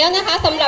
แล้วนะคะสำหรับ